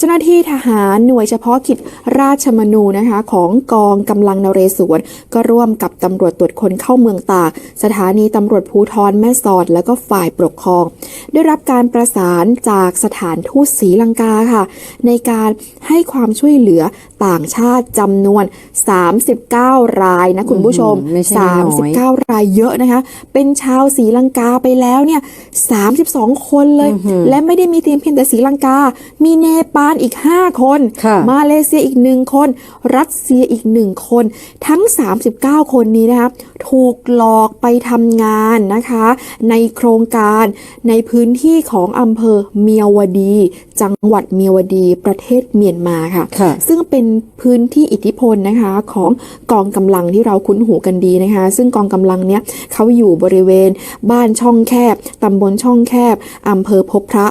เจ้าหน้าที่ทหารหน่วยเฉพาะกิจราชมนูนะคะของกองกำลังนเรศวรก็ร่วมกับตำรวจตรวจคนเข้าเมืองตาก สถานีตำรวจภูทรแม่สอด และก็ฝ่ายปกครอง ได้รับการประสานจากสถานทูตศรีลังกาค่ะ ในการให้ความช่วยเหลือต่างชาติจำนวน 39 รายนะคุณผู้ชมอืมไม่ใช่น้อย39 รายเยอะนะคะ เป็นชาวศรีลังกาไปแล้วเนี่ย 32 คนเลย และไม่ได้มีเพียงเพียงแต่ศรีลังกา มีเนปาลอีก 5 คนค่ะมาเลเซียอีกหนึ่งคน รัสเซียอีกหนึ่งคน ทั้ง 39 คนนี้นะคะถูกหลอกไปทำงานนะคะ ในโครงการในพื้นที่ของอำเภอเมียวดี จังหวัดเมียวดีประเทศเมียนมาค่ะค่ะซึ่งเป็นพื้นที่อิทธิพลนะคะของกองกำลังที่เราคุ้นหูกันดีนะคะ ซึ่งกองกำลังเนี้ยเขาอยู่บริเวณบ้านช่องแคบตำบลช่องแคบอำเภอพบพระ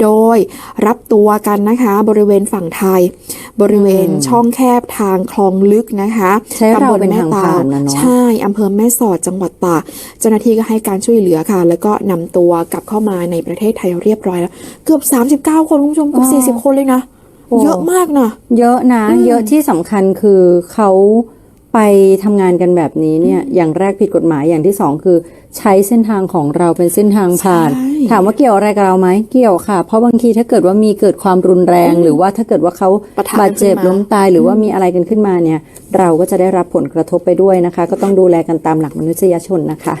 โดยรับตัวกันนะคะบริเวณฝั่งไทย บริเวณช่องแคบทางคลองลึกนะคะใช้เราตำบลเป็นแม่ทางตาผ่านนะเนาะใช่อำเภอแม่สอดจังหวัดตากเจ้าหน้าที่ก็ให้การช่วยเหลือค่ะ แล้วก็นำตัวกลับเข้ามาในประเทศไทยเรียบร้อยแล้ว เกือบ 39 คนคุณผู้ชมเกือบ40 คนเลยนะโอ้เยอะมากนะ เยอะนะอืมเยอะที่สำคัญคือเขา ไปทำงานกันแบบนี้เนี่ยอย่างแรกผิดกฎหมายอย่างที่สองคือ ใช้เส้นทางของเราเป็นเส้นทางผ่านใช่ถามว่าเกี่ยวอะไรกับเราไหมเกี่ยวค่ะ เพราะบางทีถ้าเกิดว่ามีเกิดความรุนแรง หรือว่าถ้าเกิดว่าเขาปะทะบาดเจ็บขึ้นมาล้มตายหรือว่ามีอะไรกันขึ้นมาเนี่ย เราก็จะได้รับผลกระทบไปด้วยนะคะ ก็ต้องดูแลกันตามหลักมนุษยชนนะคะ